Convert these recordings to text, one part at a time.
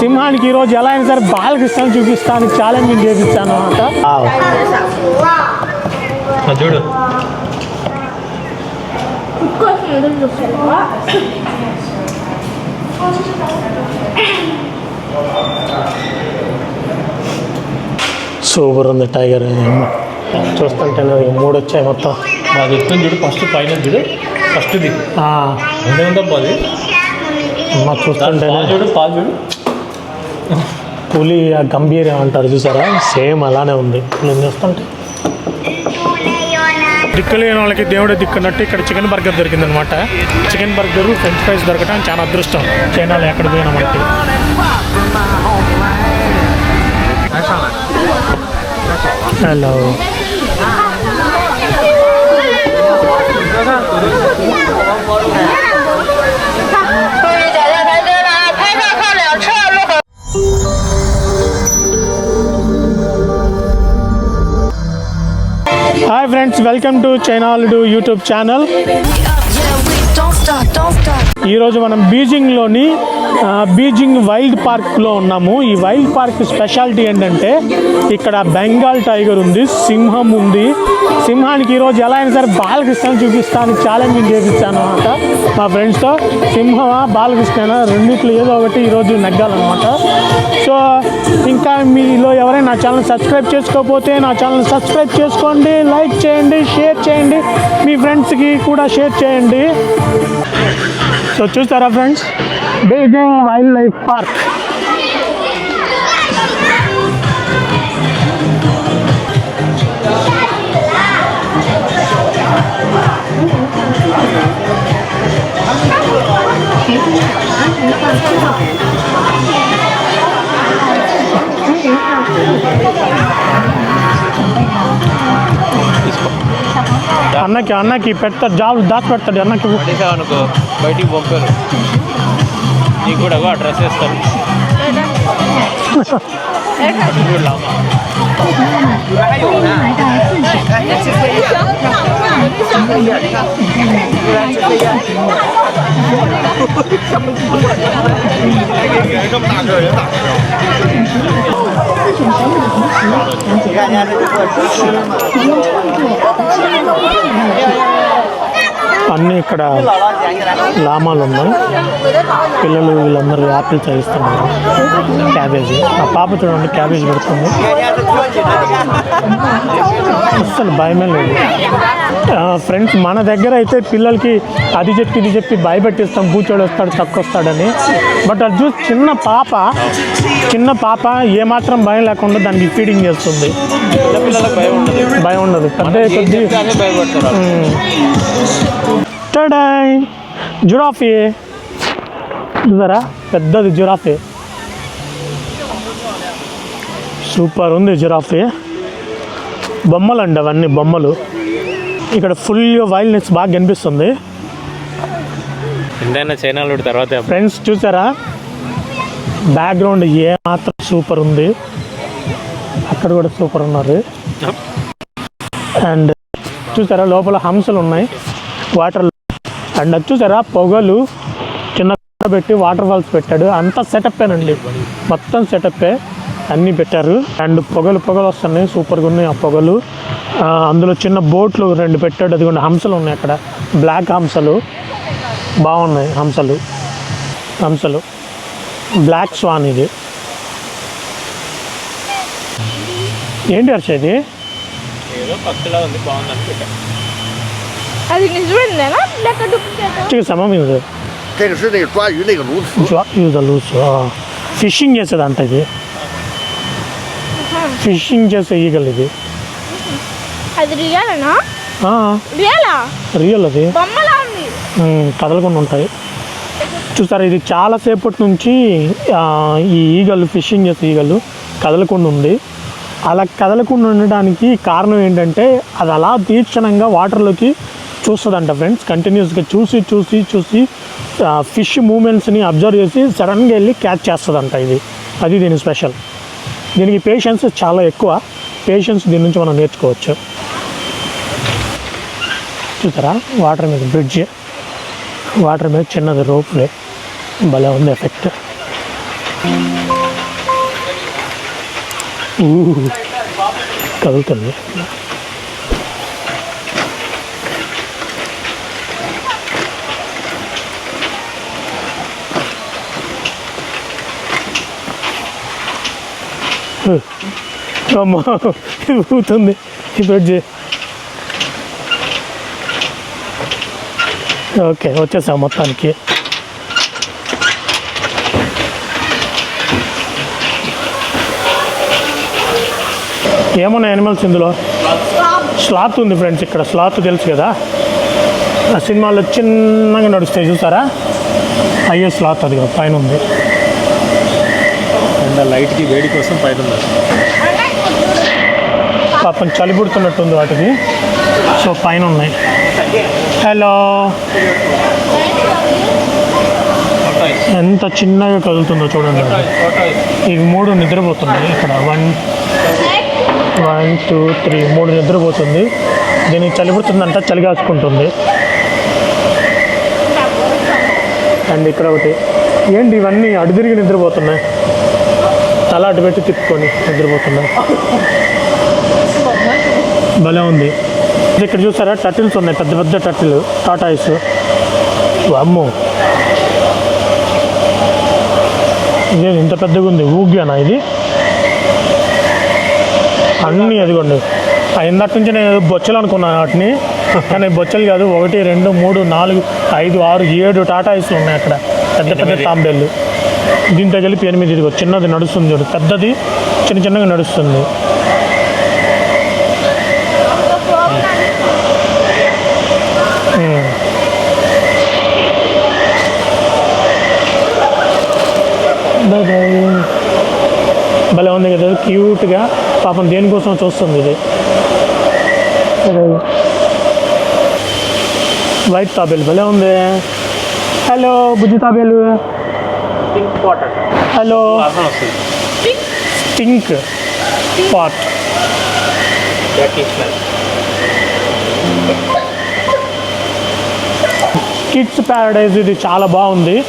సింహానికి ఈరోజు ఎలా అయినా సరే బాలకృష్ణ చూపిస్తాను ఛాలెంజింగ్ చేపిస్తాను అనమాట చూడు. సూపర్ ఉంది టైగర్ చూస్తుంటే మూడు వచ్చాయి మొత్తం. మాది ఎత్తుని చూడు ఫస్ట్ పైన చూడు. ఫస్ట్ ఇది. ఆ, ఉండే ఉందా అది? అమ్మ చూస్తుంటేనే. పాలు చూడు పాలు చూడు. పులి ఆ గంభీరం అంటారు చూసారా? సేమ్ అలానే ఉంది. నేను చూస్తుంటే దిక్కులేని వాళ్ళకి దేవుడే దిక్కున్నట్టు ఇక్కడ చికెన్ బర్గర్ దొరికింది అనమాట చికెన్ బర్గర్ ఫ్రెంచ్ ఫ్రైస్ దొరకడం చాలా అదృష్టం. చైనాలో ఎక్కడ పోయినా మనకి. హలో వెల్కమ్ టు చైనాలుడు యూట్యూబ్ ఛానల్. ఈరోజు మనం బీజింగ్లోని బీజింగ్ వైల్డ్ పార్క్లో ఉన్నాము. ఈ వైల్డ్ పార్క్ స్పెషాలిటీ ఏంటంటే ఇక్కడ బెంగాల్ టైగర్ ఉంది సింహం ఉంది. సింహానికి ఈరోజు ఎలా అయినా సరే బాలకృష్ణ చూపిస్తాను ఛాలెంజింగ్ చేపిస్తాను అనమాట మా ఫ్రెండ్స్తో సింహమా బాలకృష్ణ రెండిట్లో ఏదో ఒకటి ఈరోజు నెగ్గాలన్నమాట. సో ఇంకా మీలో ఎవరైనా నా ఛానల్ సబ్స్క్రైబ్ చేసుకోకపోతే నా ఛానల్ సబ్స్క్రైబ్ చేసుకోండి లైక్ చేయండి షేర్ చేయండి. మీ ఫ్రెండ్స్కి కూడా షేర్ చేయండి. సో చూస్తారా friends Beijing wild life park అన్నకి అన్నకి పెడతాడు జాబ్ దాచి పెడతాడు అన్నకి పడేసావు అనుకో బయటికి పంపారు నీకు కూడా అగో డ్రెస్ వేస్తారు చూడు లామా. అన్నీ ఇక్కడ లామాలు ఉన్నాయి. పిల్లలు వీళ్ళందరూ యాపిల్ చదివిస్తున్నారు క్యాబేజీ. ఆ పాప చూడండి క్యాబేజీ పెడుతుంది. అస్సలు భయమే లేదు. ఫ్రెండ్స్ మన దగ్గర అయితే పిల్లలకి అది చెప్పి ఇది చెప్పి భయపెట్టిస్తాం కూర్చోడు వస్తాడు తక్కువ వస్తాడని బట్ అది చూసి చిన్న పాప చిన్న పాప ఏమాత్రం భయం లేకుండా దానికి ఫీడింగ్ చేస్తుంది. భయం ఉండదు. కొద్ది. అదే టడాయ్ జురాఫీ చూసారా? పెద్దది జురాఫీ సూపర్ ఉంది జిరాఫీ బొమ్మలు అండి అవన్నీ బొమ్మలు. ఇక్కడ ఫుల్ వైల్డ్నెస్ బాగా కనిపిస్తుంది. చైనాలో తర్వాత ఫ్రెండ్స్ చూసారా? బ్యాక్గ్రౌండ్ ఏ మాత్రం సూపర్ ఉంది. అక్కడ కూడా సూపర్ ఉన్నారు. అండ్ చూసారా లోపల హంసలు ఉన్నాయి. వాటర్ అండ్ అది చూసారా పొగలు చిన్న పెట్టి వాటర్ ఫాల్స్ పెట్టాడు. అంతా సెటప్పేనండి మొత్తం సెటప్పే అన్నీ పెట్టారు. అండ్ పొగలు పొగలు వస్తున్నాయి. సూపర్గా ఉన్నాయి ఆ పొగలు. అందులో చిన్న బోట్లు రెండు పెట్టాడు. అది కూడా హంసలు ఉన్నాయి అక్కడ. బ్లాక్ హంసలు. బాగున్నాయి హంసలు. హంసలు. బ్లాక్ స్వాన్ ఇది ఏంటి హర్ష ఇది ఏదో పక్షిలా ఉంది బాగుంది అనుకుంటా అది నిజమేనా లేక డూప్లికేట్ 这个什么名字？这个是那个抓鱼那个鸬鹚，抓鱼的鸬鹚啊ఫిషింగ్ చేసేదంట ఇది ఫిషింగ్ చేసే ఈగలు ఇది అది రియలేనా ఆ, రియలా రియల్ అది బొమ్మలా ఉంది ఉమ్, కదలకుండా ఉంటాయి చూసారా ఇది చాలాసేపటి నుంచి ఈ ఈగలు ఫిషింగ్ చేసే ఈగలు కదలకుండా ఉంది. అలా కదలకుండా ఉండడానికి కారణం ఏంటంటే అది అలా తీక్షణంగా వాటర్లోకి చూస్తుందంట ఫ్రెండ్స్. కంటిన్యూస్గా చూసి చూసి చూసి ఫిష్ మూమెంట్స్ని అబ్జర్వ్ చేసి సడన్గా వెళ్ళి క్యాచ్ చేస్తుందంట ఇది. అది దీని స్పెషల్. దీనికి పేషెన్స్ చాలా ఎక్కువ. పేషెన్స్ దీని నుంచి మనం నేర్చుకోవచ్చు. చూసారా? వాటర్ మీద బ్రిడ్జ్. వాటర్ మీద చిన్నది రోప్లే. భలే ఉంది ఎఫెక్ట్. కదులుతుంది అమ్మా ఇది ఊగుతుంది. ఈ ఓకే వచ్చేసాం మొత్తానికి. ఏమున్నాయి యానిమల్స్ ఇందులో? స్లాత్ ఉంది ఫ్రెండ్స్ ఇక్కడ స్లాత్ తెలుసు కదా? ఆ సినిమాలో చిన్నగా నడుస్తాయి చూసారా? అయ్యే స్లాత్ అది పైన ఉంది. అండ్ లైట్కి వేడి కోసం పైన పాపం చలి పుడుతున్నట్టుంది వాటికి సో పైన ఉన్నాయి. హలో. ఎంత చిన్నగా కదులుతుందో చూడండి. ఇవి మూడు నిద్రపోతున్నాయి ఇక్కడ. వన్ వన్ టూ త్రీ మూడు నిద్రపోతుంది. దీనికి చలిపుడుతుందంట చలి కాచుకుంటుంది. అండ్ ఇక్కడ ఒకటి. ఏంటి ఇవన్నీ అడు తిరిగి నిద్రపోతున్నాయి? తల అటు పెట్టి తిప్పుకొని నిద్రపోతున్నాయి. భలే ఉంది. ఇది ఇక్కడ చూసారా? టటిల్స్ ఉన్నాయి పెద్ద పెద్ద టటిల్ టాటాయిస్ అమ్మో ఇదే ఇంత పెద్దగా ఉంది ఊగ్యానా ఇది? అన్నీ అదిగోండి. ఆ ఇందాక నుంచి నేను బొచ్చలు అనుకున్నాను వాటిని. కానీ బొచ్చలు కాదు ఒకటి రెండు మూడు నాలుగు ఐదు ఆరు ఏడు టాటా ఐస్లు ఉన్నాయి అక్కడ. పెద్ద పెద్ద తాంబేళ్ళు దీంతో కలిపి ఎనిమిది ఇదిగో చిన్నది నడుస్తుంది చూడు. పెద్దది చిన్న చిన్నగా నడుస్తుంది. భలే ఉంది కదా క్యూట్గా పాపం దేనికోసం చూస్తుంది ఇది. వైట్ తాబేలు భలే ఉంది. హలో బుజ్జి తాబేలు. Hello. Pink pot. Kids paradise ఇది చాలా బాగుంది.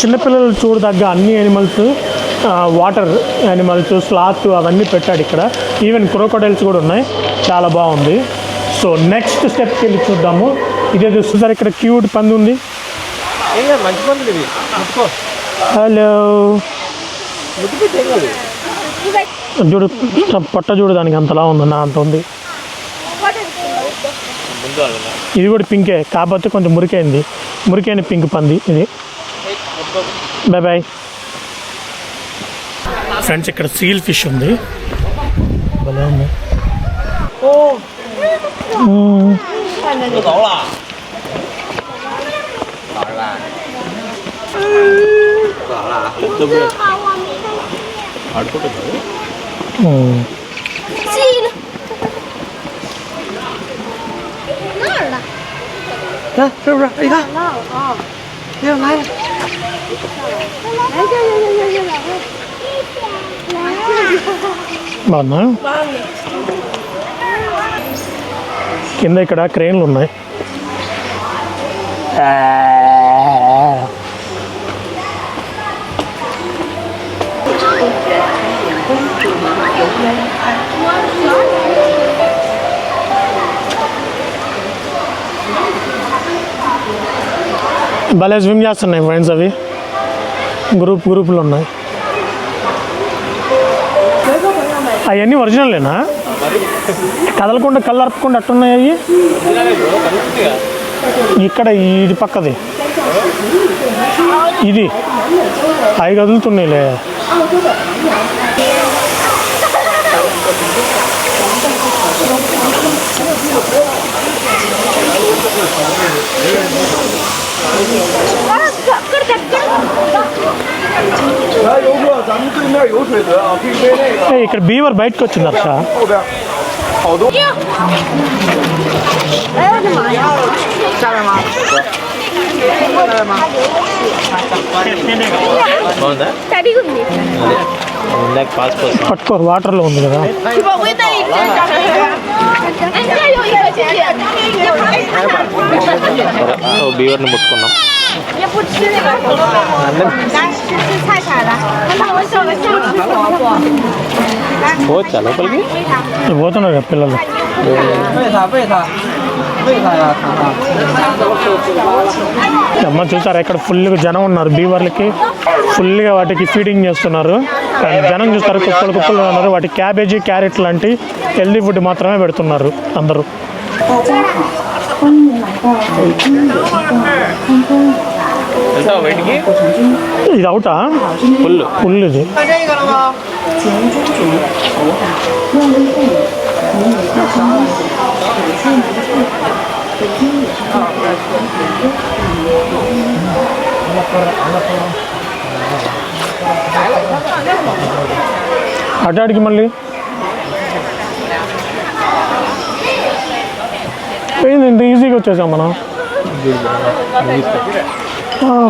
చిన్నపిల్లలు చూడదగ్గ అన్ని యానిమల్స్ వాటర్ యానిమల్స్ స్లాత్ అవన్నీ పెట్టాడు ఇక్కడ. ఈవెన్ క్రోకోడైల్స్ కూడా ఉన్నాయి. చాలా బాగుంది. సో నెక్స్ట్ స్టెప్కి వెళ్ళి చూద్దాము. ఇదే చూస్తారు ఇక్కడ క్యూట్ పంది ఉంది. హలో చూడు పొట్ట చూడు దానికి అంతలా ఉంది నా అంత ఉంది. ఇది కూడా పింకే కాకపోతే కొంచెం మురికైంది. మురికైన పింక్ పంది ఇది. బాయ్ బాయ్ ఫ్రెండ్స్ ఇక్కడ సీల్ ఫిష్ ఉంది భలే ఉంది. ఆడుకుంటుంది కింద ఇక్కడ క్రెయిన్లు ఉన్నాయి. భలే స్విమ్ చేస్తున్నాయి ఫ్రెండ్స్ అవి. గ్రూప్ గ్రూపులు ఉన్నాయి. అవన్నీ ఒరిజినలేనా కదలకుండా కళ్ళర్పకుండా అట్టున్నాయి అవి? ఇక్కడ ఇది పక్కది. ఇది. అవి కదులుతున్నాయిలే. ఏయ్, ఇక్కడ బీవర్ బయటకు వచ్చింది హర్ష బాగుందా? తడిగుంది ఇందాక పాస్ కోసం. పట్టుకో వాటర్లో ఉంది కదా. సో బీవర్ని ముట్టుకున్నాం. పోవచ్చా లోపలికి? పోతున్నారు పిల్లలు. పోయి అమ్మ చూసారా ఇక్కడ ఫుల్గా జనం ఉన్నారు బీవర్లకి ఫుల్గా వాటికి ఫీడింగ్ చేస్తున్నారు. జనం చూస్తారు కుప్పలు కుప్పలు ఉన్నారు వాటి క్యాబేజీ క్యారెట్ లాంటి హెల్దీ ఫుడ్ మాత్రమే పెడుతున్నారు అందరూ. ఇది అవుటా? ఫుల్ పుల్లు ఇది. అటాడికి మళ్ళీ. ఏంది ఇంత ఈజీగా వచ్చేసాం మనం?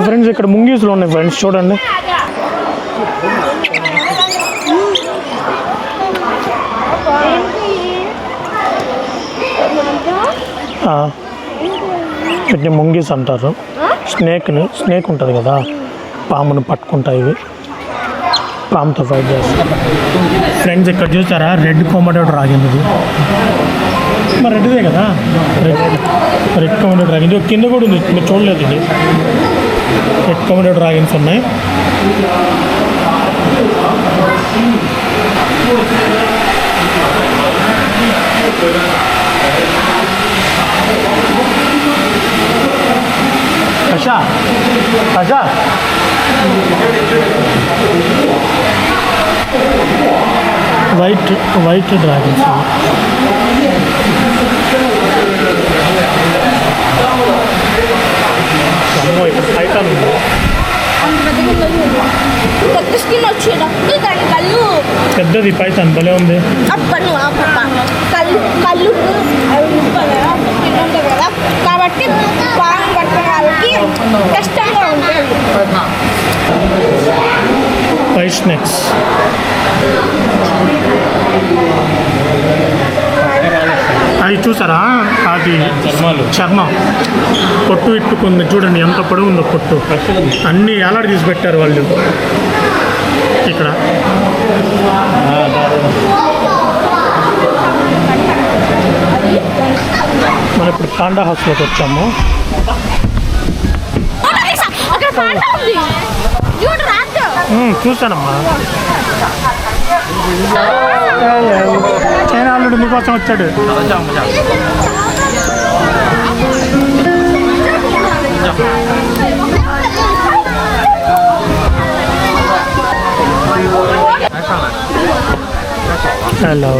ఫ్రెండ్స్ ఇక్కడ ముంగీసులు ఉన్నాయి ఫ్రెండ్స్ చూడండి. వీటిని ముంగీస్ అంటారు. స్నేక్ని స్నేక్ ఉంటుంది కదా పామును పట్టుకుంటాయి ఇవి. పాముతో ఫైట్ చేస్తారు ఫ్రెండ్స్ ఇక్కడ చూసారా రెడ్ కోమడో డ్రాగన్ ఇది. మరి రెడ్దే కదా? Red red Komodo dragon. ఇది కింద కూడా ఉంది మీరు చూడలేదు ఇది. రెడ్ కోమడో డ్రాగన్స్ ఉన్నాయి. ఆశా ఆశా వైట్ వైట్ డ్రాగన్స్ అమ్మో ఇక్కడ పైతాన్ ఉంది. కొత్త స్కిన్ వచ్చేటప్పుడు దాని కళ్ళు. పెద్దది పైతాన్ భలే ఉంది అప్పను అప్ప కళ్ళు కళ్ళు కాబట్టి పాము పట్టుకునే వాళ్ళకి వైట్ స్నేక్స్ అది చూసారా అది చర్మాలు చర్మం పొట్టు ఇట్టుకుంది చూడండి ఎంత పొడవు ఉందో పొట్టు. అన్ని ఎలాడ తీసి పెట్టారు వాళ్ళు. ఇక్కడ. మనం ఇప్పుడు పాండా హౌస్లోకి వచ్చాము. అక్కడ పాట ఉంది చూడు రాదు మ్మ్, చూశానమ్మా చైనా అల్లుడు మీకోసం వచ్చాడు హలో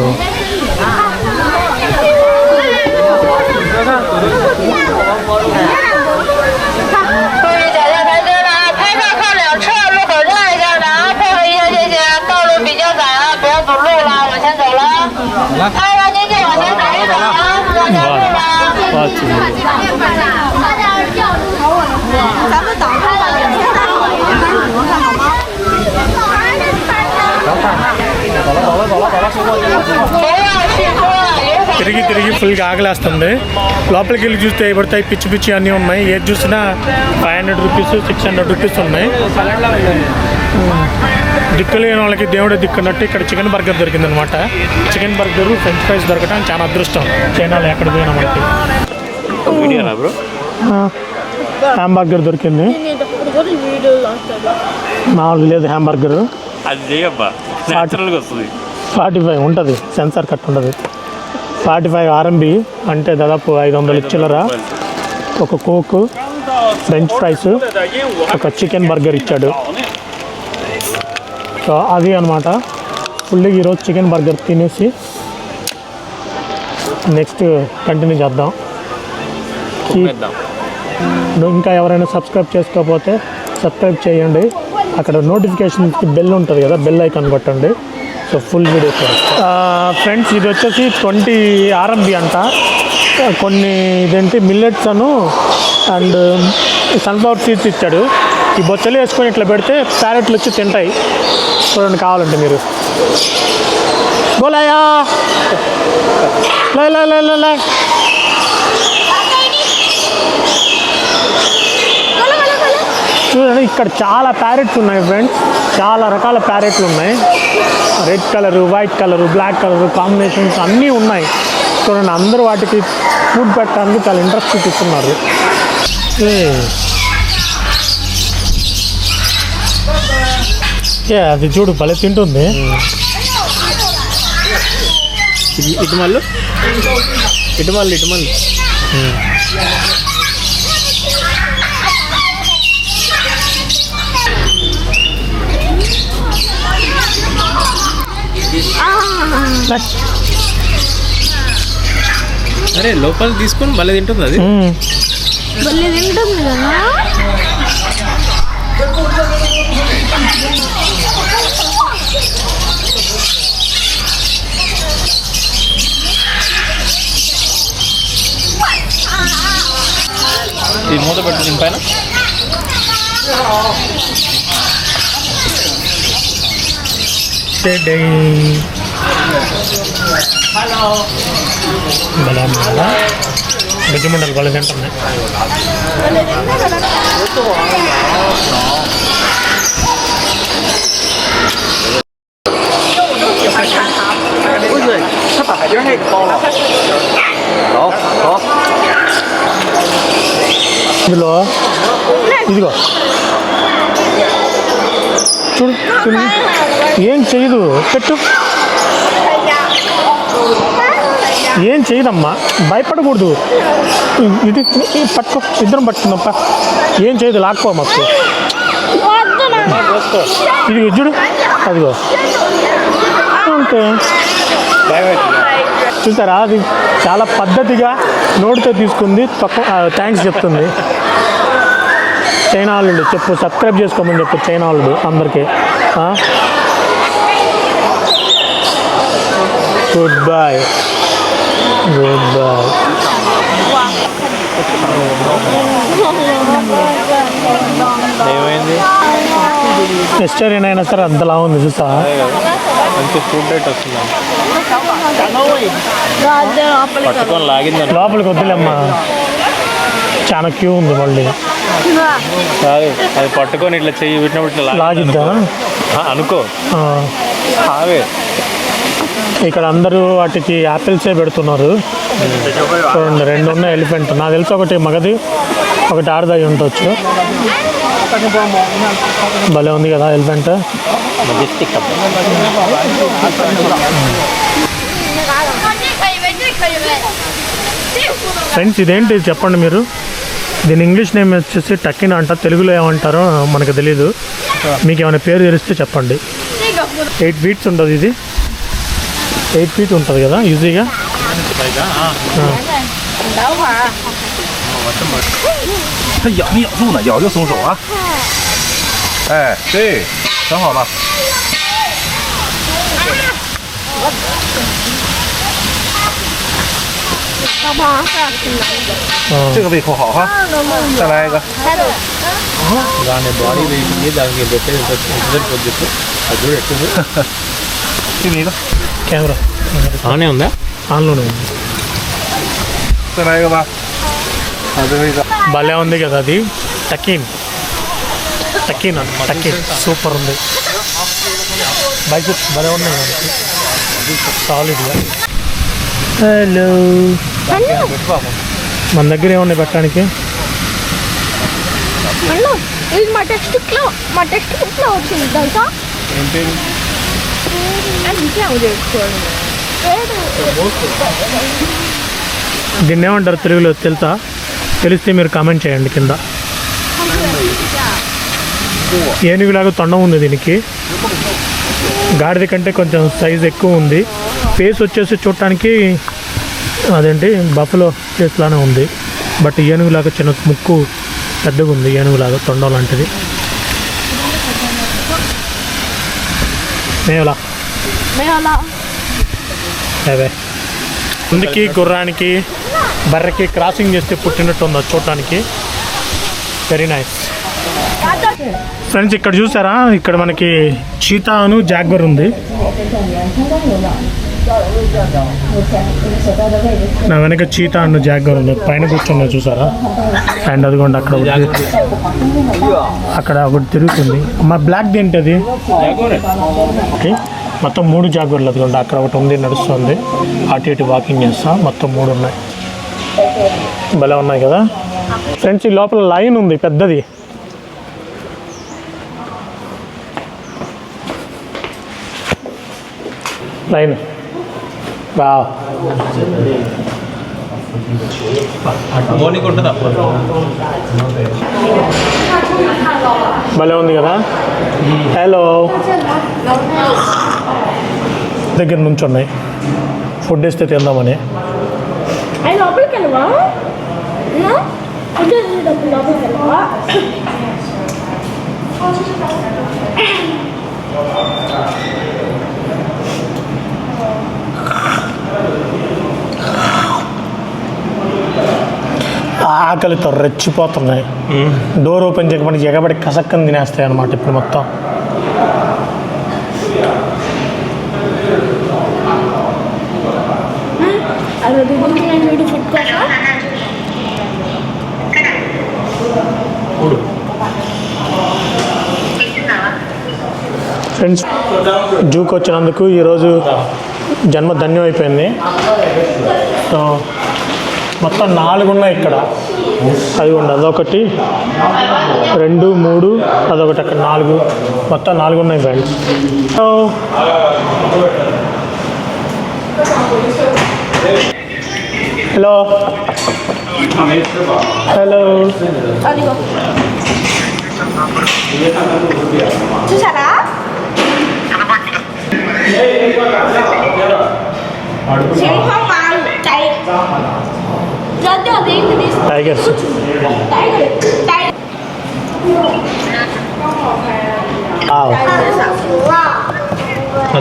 前走了。开了，进去往前走一走啊，往前路了。 咱们等开了两天再回来，咱们看好吗？ 不要去说了，有手 తిరిగి తిరిగి ఫుల్గా ఆకలేస్తుంది లోపలికి వెళ్ళి చూస్తే ఏ పడతాయి పిచ్చి పిచ్చి అన్నీ ఉన్నాయి ఏది చూసినా five hundred rupees six hundred rupees ఉన్నాయి దిక్కు లేని వాళ్ళకి దేవుడే దిక్కున్నట్టు ఇక్కడ చికెన్ బర్గర్ దొరికింది అనమాట చికెన్ బర్గర్ ఫ్రెంచ్ ఫ్రైస్ దొరకడం చాలా అదృష్టం. చైనాలో ఎక్కడ పోయినా మనకి. హ్యాంబర్గర్ దొరికింది. మామూలుగా లేదు హ్యాంబర్గర్. ఫార్టీ ఫైవ్ ఉంటుంది సెన్సార్ కట్ ఉంటుంది. ఫార్టీ ఫైవ్ ఆర్ఎంబి అంటే దాదాపు ఐదు వందల చిల్లర. ఒక కోక్ ఫ్రెంచ్ ఫ్రైస్ ఒక చికెన్ బర్గర్ ఇచ్చాడు. సో అది అనమాట ఫుల్గా ఈరోజు చికెన్ బర్గర్ తినేసి నెక్స్ట్ కంటిన్యూ చేద్దాం. ఇంకా ఎవరైనా సబ్స్క్రైబ్ చేసుకోకపోతే సబ్స్క్రైబ్ చేయండి. అక్కడ నోటిఫికేషన్కి బెల్ ఉంటుంది కదా బెల్ ఐకాన్ కొట్టండి. సో ఫుల్ వీడియో ఫ్రెండ్స్ ఇది వచ్చేసి ట్వంటీ ఆర్ఎంబి అంట. కొన్ని ఇదేంటి మిల్లెట్స్ అను అండ్ సన్ఫ్లవర్ సీడ్స్ ఇచ్చాడు. ఈ బొచ్చలు వేసుకొని ఇట్లా పెడితే ప్యారెట్లు వచ్చి తింటాయి. చూడండి కావాలంటే మీరు. బోలాయా లే లే లే లే లే. చూడండి ఇక్కడ చాలా ప్యారెట్స్ ఉన్నాయి ఫ్రెండ్స్ చాలా రకాల ప్యారెట్లు ఉన్నాయి. Red colour white colour black colour combinations అన్నీ ఉన్నాయి. చూడండి అందరూ వాటికి ఫుడ్ పెట్టడానికి చాలా ఇంట్రెస్ట్ చూపిస్తున్నారు ఏ. ఏ అది చూడు భలే తింటుంది. ఇటు- మళ్ళు ఇటు మళ్ళు ఇటు మళ్ళు. అరే లోపల తీసుకొని మళ్ళీ తింటుంది అది. భలే తింటుంది కదా? ఇది మూత పెట్టు దీని పైన టేడై. భలే ఉంది కదా గజ్జిమండలు భలే తింటున్నాయి ఇందులో? ఇదిగో. చూడు. ఏం చేయదు. పెట్టు. ఏం చేయదమ్మా? భయపడకూడదు. ఇది పట్టుకో ఇద్దరం పట్టుకుందప్ప ఏం చేయదు లాక్కో మాకు. ఇది చూడు. అదిగో. ఓకే. చూసారా? అది చాలా పద్ధతిగా నోటితో తీసుకుంది. తక్కువ థ్యాంక్స్ చెప్తుంది. చైనా వాళ్ళు చెప్పు సబ్స్క్రైబ్ చేసుకోమని చెప్పు చైనా వాళ్ళు అందరికీ గుడ్ బాయ్ గుడ్ బాయ్ ఏమైంది? వెజిటేరియన్ అయినా సరే అంతలా ఉంది చూసా మంచి ఫుడ్ రేట్ వస్తుంది. పట్టుకొని లాగిందని. లోపలికి వద్దులేమ్మా. చాలా క్యూ ఉంది మళ్ళీ. కాదు అది పట్టుకొని ఇట్లా చెయ్యి పెట్టినప్పుడు ఇట్లా లాగింది లాగిద్దా? అనుకో. ఆవే ఇక్కడ అందరూ వాటికి యాపిల్సే పెడుతున్నారు. చూడండి రెండు ఉన్నాయి ఎలిఫెంట్. నాకు తెలిసి ఒకటి మగది ఒకటి ఆడదై ఉండొచ్చు. భలే ఉంది కదా ఎలిఫెంట్. ఫ్రెండ్స్ ఇదేంటి చెప్పండి మీరు? దీని ఇంగ్లీష్ నేమ్ వచ్చేసి టక్కిన అంట తెలుగులో ఏమంటారో మనకు తెలీదు. మీకు ఏమైనా పేరు తెలిస్తే చెప్పండి. ఎయిట్ ఫీట్స్ ఉంటుంది ఇది. ఎయిట్ ఫీట్ ఉంటుంది కదా ఈజీగా? 等会儿。它咬你咬住呢，咬就松手啊。哎，对，很好了。这个胃口好哈，再来一个。 దాని బాడీ వెయిట్కి దానికి పెట్టేది రిజల్ట్ చెప్పు అది చూడు ఎట్టుంది 这边一个， కెమెరా బాగానే ఉందా ఆన్లోనే ఉంది 再来一个吧。好，最后一个。 భలే ఉంది కదా అది టకీన్ టకీన్ అంట టకీన్ సూపర్ ఉంది బైసెప్స్ భలే ఉన్నాయి సాలిడ్గా హలో మన దగ్గర ఏమున్నాయి పెట్టడానికి? అన్న ఇది మా టెక్స్ట్ బుక్లో మా టెక్స్ట్ బుక్లో వచ్చింది తెలుసా? దీన్ని ఏమంటారు తెలుగులో తెలుసా? తెలిస్తే మీరు కామెంట్ చేయండి కింద. ఏనుగులాగా తొండం ఉంది దీనికి. గాడిద కంటే కొంచెం సైజ్ ఎక్కువ ఉంది. ఫేస్ వచ్చేసి చూడటానికి అదేంటి? బఫలో ఫేస్ లానే ఉంది. బట్ ఏనుగులాగా చిన్న ముక్కు పెద్దగా ఉంది ఏనుగులాగా తొండం లాంటిది. మేవలా? అవే. ముందుకి గుర్రానికి బర్రెకి క్రాసింగ్ చేస్తే పుట్టినట్టు ఉంది చూడటానికి? వెరీ నైస్ ఫ్రెండ్స్ ఇక్కడ చూసారా? ఇక్కడ మనకి చీతాను జాగ్వర్ ఉంది. నా వెనక చీతా అన్న జాగ్వర్ ఉంది. పైన కూర్చున్నా చూసారా? అండ్ అదిగోండి అక్కడ అక్కడ ఒకటి తిరుగుతుంది. మా బ్లాక్ ఏంటది? ఓకే. మొత్తం మూడు జాగ్వర్లు అదిగోండి. అక్కడ ఒకటి ఉంది నడుస్తుంది. అటు ఇటు వాకింగ్ చేస్తా. మొత్తం మూడు ఉన్నాయి. భలే ఉన్నాయి కదా? ఫ్రెండ్స్ ఈ లోపల లైన్ ఉంది పెద్దది. లైన్ ఉంటుంది భలే ఉంది కదా? హలో దగ్గర నుంచి ఉన్నాయి ఫుడ్ ఇస్తే తిందామని లోపలికి ఆకలితో రెచ్చిపోతున్నాయి. డోర్ ఓపెన్ చేయకపోతే ఎగబడి కసక్కని తినేస్తాయి అనమాట ఇప్పుడు మొత్తం. ఫ్రెండ్స్ జూకి వచ్చినందుకు ఈరోజు జన్మ ధన్యం అయిపోయింది సో మొత్తం నాలుగు ఉన్నాయి ఇక్కడ అది ఉండి అదొకటి రెండు మూడు అదొకటి అక్కడ నాలుగు మొత్తం నాలుగు ఉన్నాయి ఫ్రెండ్స్ సో హలో హలో చూసారా సింహం టైగర్స్ టైగర్ టైగర్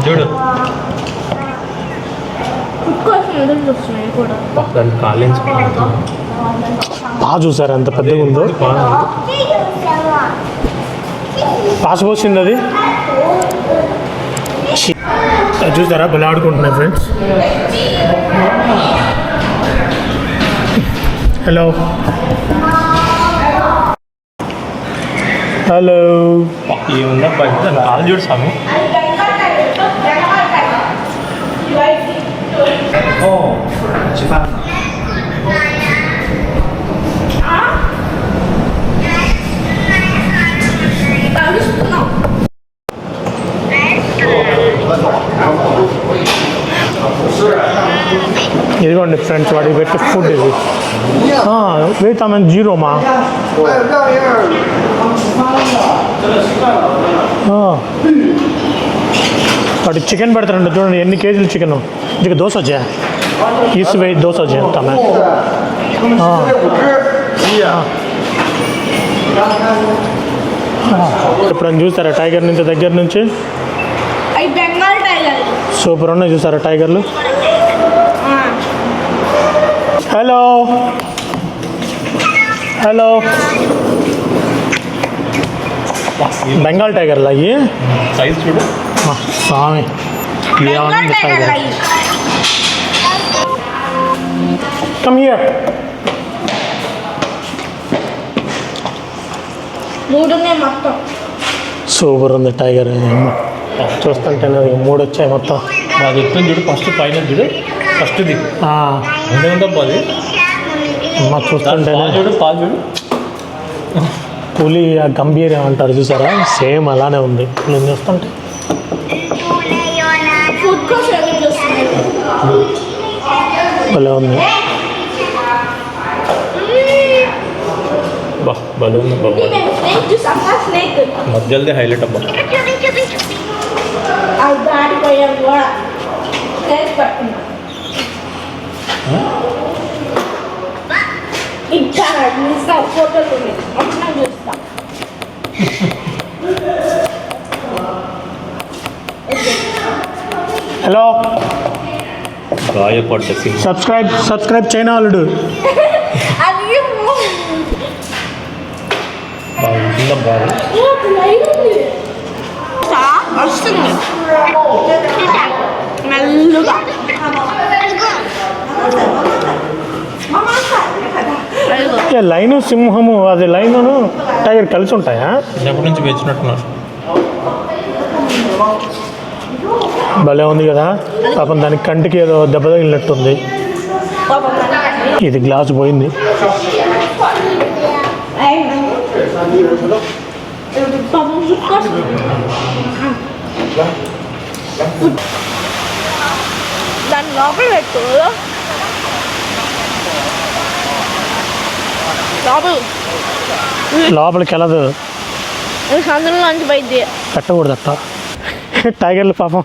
చూడు. బాగా చూసారు? ఎంత పెద్దగా ఉందో. పాస్ పోసింది అది. చూసారా? ఆడుకుంటున్నాయి ఫ్రెండ్స్. హలో హలో ఏముందా దాని కాలు చూడు స్వామి ఇదిగోండి ఫ్రెండ్స్ వాడికి పెట్టి ఫుడ్ ఇది. వెయిట్ ఆమె జీరోమా వాడు చికెన్ పెడతారండి చూడండి ఎన్ని కేజీలు చికెన్ ఇది దోశ వచ్చా ఈస్ వెయిట్ దోశ వచ్చా ఆమె. ఎప్పుడైనా చూస్తారా టైగర్ నుంచి దగ్గర నుంచి? సూపర్ ఉన్నాయి చూసారా టైగర్లు? హలో. హలో. బెంగాల్ టైగర్లు అయ్యి సైజ్ చూడు. స్వామి. Bengal tiger come here super ఉంది టైగర్. చూస్తుంటే మూడు వచ్చాయి మొత్తం. చెప్తాను చూడు ఫస్ట్ పైన చూడు. ఫస్ట్ ఇది ఆ, ఉండే ఉందా అది? దాని చూస్తుంటేనే. పాలు చూడు పాలు చూడు. పులి ఆ గంభీరం అంటారు చూసారా? సేమ్ అలానే ఉంది. నేను చూస్తుంటే? భలే ఉంది. బా భలే ఉంది మధ్యలోదే హైలైట్ అబ్బా. అవి దాటిపోయాం కూడా స్నేక్ పట్టుకున్నాం ఇంకా చూస్తాం ఫోటోలు ఉన్నాయి అప్పుడు చూస్తాం హలో. గాయపడ్డ సింహం. సబ్స్క్రైబ్ సబ్స్క్రైబ్ చైనా అది బాగుంది. ఓకే లైన్ సింహము అది లైన్ టైగర్ కలిసి ఉంటాయా? ఎప్పటి నుంచి పెంచినట్టున్నారు భలే ఉంది కదా. పాపం దానికి కంటికి ఏదో దెబ్బ తగిలినట్టుంది. ఇది గ్లాస్ పోయింది. దాని లోపల పెట్టు. లోపలికి వెళ్ళదు సందులోంచి పోయింది పెట్టకూడదు అట్ట టైగర్లు పాపం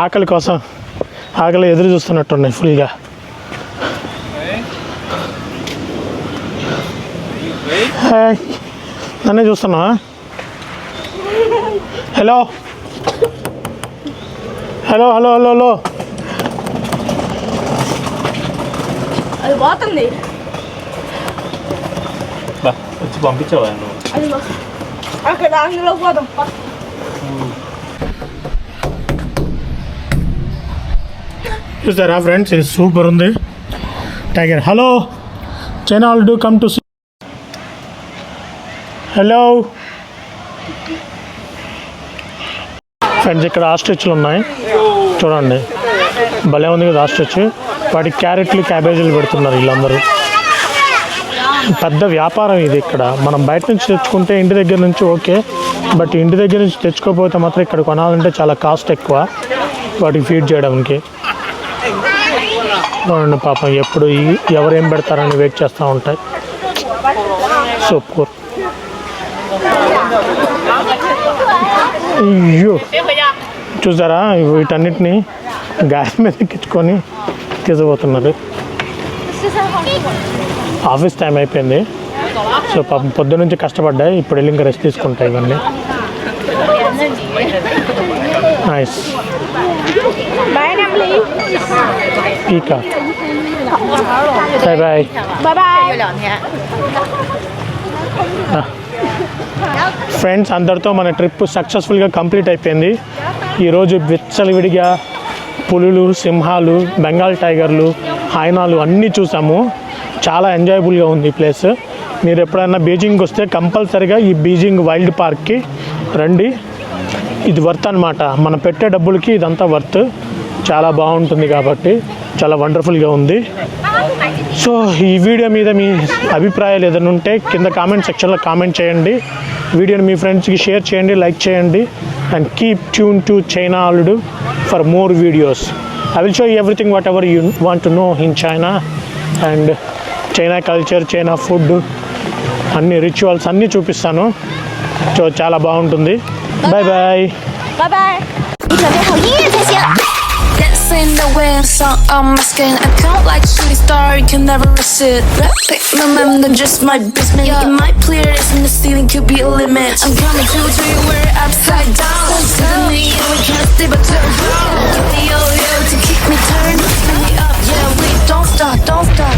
ఆకలి కోసం ఆకలి ఎదురు చూస్తున్నట్టున్నాయి ఫుల్గా. నన్నే చూస్తున్నా hello. Hello hello hello hello. అది పోతుంది. బా వచ్చి పంపించావా నువ్వు. అక్కడ అందులో పోదాం చూసారా ఫ్రెండ్స్ ఇది సూపర్ ఉంది tiger hello China all do come to hello friends ఇక్కడ ఆస్ట్రిచ్లు ఉన్నాయి. చూడండి. భలే ఉంది కదా ఆస్ట్రిచ్ వాటికి క్యారెట్లు క్యాబేజీలు పెడుతున్నారు వీళ్ళందరూ. పెద్ద వ్యాపారం ఇది ఇక్కడ. మనం బయట నుంచి తెచ్చుకుంటే ఇంటి దగ్గర నుంచి ఓకే. బట్ ఇంటి దగ్గర నుంచి తెచ్చుకోకపోతే మాత్రం ఇక్కడ కొనాలంటే చాలా కాస్ట్ ఎక్కువ. వాటికి ఫీడ్ చేయడానికి. చూడండి పాపం ఎప్పుడు ఎవరు ఎవరేం పెడతారని వెయిట్ చేస్తూ ఉంటాయి. సూపర్. అయ్యో. చూసారా వీటన్నిటిని గాలి మీద ఎక్కించుకొని తీసుకుపోతున్నారు ఆఫీస్ టైం అయిపోయింది. సో పాపం పొద్దు నుంచి కష్టపడ్డాయి. ఇప్పుడు వెళ్ళి ఇంకా రెస్ట్ తీసుకుంటాయి ఇవన్నీ. నైస్ బాయ్ నమ్లి పీకా bye bye bye bye friends అందరితో మన ట్రిప్ సక్సెస్ఫుల్గా కంప్లీట్ అయిపోయింది. ఈరోజు విచ్చలవిడిగా పులులు సింహాలు బెంగాల్ టైగర్లు హైనాలు అన్నీ చూసాము. చాలా ఎంజాయబుల్గా ఉంది ఈ ప్లేస్ మీరు ఎప్పుడైనా బీజింగ్ వస్తే కంపల్సరిగా ఈ బీజింగ్ వైల్డ్ పార్క్కి రండి. ఇది వర్త్ అనమాట మనం పెట్టే డబ్బులకి ఇదంతా వర్త్ చాలా బాగుంటుంది కాబట్టి చాలా వండర్ఫుల్గా ఉంది. సో ఈ వీడియో మీద మీ అభిప్రాయాలు ఏదైనా ఉంటే కింద కామెంట్ సెక్షన్లో కామెంట్ చేయండి. వీడియోని మీ ఫ్రెండ్స్కి షేర్ చేయండి లైక్ చేయండి. And keep tune to China అల్లుడు for more videos I will show everything whatever you want to know in China and China culture China food అన్ని రిచువల్స్ అన్నీ చూపిస్తాను సో చాలా బాగుంటుంది bye bye in the wind, sun on my skin. I count like shooting star, you can never resist. Rapid momentum, just my basement. Yeah. It might clear this in the ceiling, could be a limit. I'm coming to to you, we're upside down. Suddenly, yeah, we can't stay but turn around. Give me your to keep me turn. Spin me up, yeah, we don't stop, don't stop.